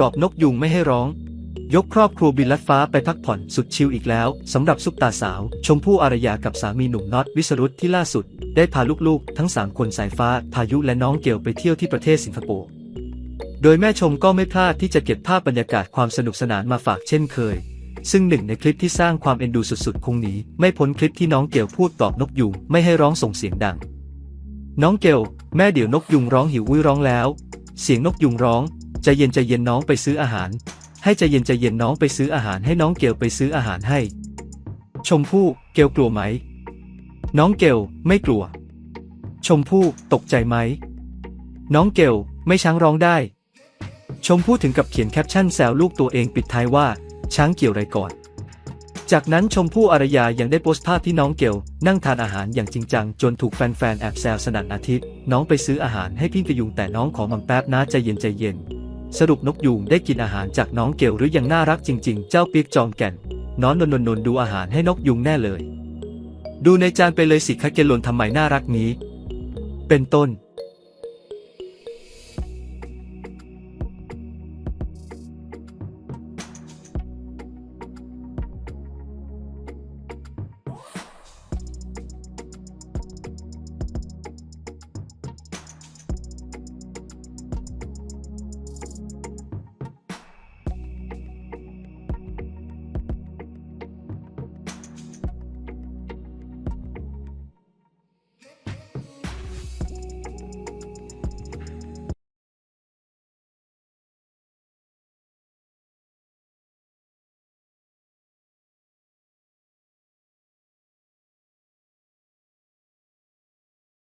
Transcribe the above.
ปลอบนกยุงไม่ให้ร้อง ยกครอบครัวบินลัดฟ้าไปพักผ่อนสุดชิลอีกแล้วสำหรับซุปตาสาว ชมพู่อารยากับสามีหนุ่มน็อตวิสรุตที่ล่าสุด ได้พาลูกๆ ทั้ง 3 คนสายฟ้า พายุและน้องเกลไปเที่ยวที่ประเทศสิงคโปร์โดยแม่ชมก็ไม่พลาดที่จะเก็บภาพบรรยากาศความสนุกสนานมาฝากเช่นเคย ซึ่งหนึ่งในคลิปที่สร้างความเอ็นดูสุดๆ คงหนีไม่พ้นคลิปที่น้องเกลพูดปลอบนกยุงไม่ให้ร้องส่งเสียงดัง น้องเกลแม่เดี๋ยวนกยุงร้องหิวอุ้ยร้องแล้ว เสียงนกยุงร้อง ใจเย็นใจเย็นน้องไปซื้ออาหาร ให้ใจเย็นใจเย็นน้องไปซื้ออาหารให้น้องเกลไปซื้ออาหารให้ ชมพู่เกลกลัวไหม น้องเกลไม่กลัว ชมพู่ตกใจไหม น้องเกลไม่ช้างร้องได้ ชมพู่ถึงกับเขียนแคปชั่นแซวลูกตัวเองปิดท้ายว่า ช้างเกี่ยวไรก่อนจากนั้นชมพู่อารยายังได้โพสต์ภาพที่น้องเกลนั่งทานอาหารอย่างจริงจัง จนถูกแฟนๆ แอบแซวสนั่นอาทิตย์ น้องไปซื้ออาหารให้พี่กระยุงแต่น้องขอมัมแป๊บนะใจเย็นใจเย็น สรุปนกยูงได้กินอาหารจากน้องเกลหรือยังน่ารักจริง ๆ เจ้าเปียกจอมแก่นน้อนนนนนดูอาหารให้นกยุงแน่เลย ดูในจานไปเลยสิคะเกลลนทำไมน่ารักนี้ เป็นต้น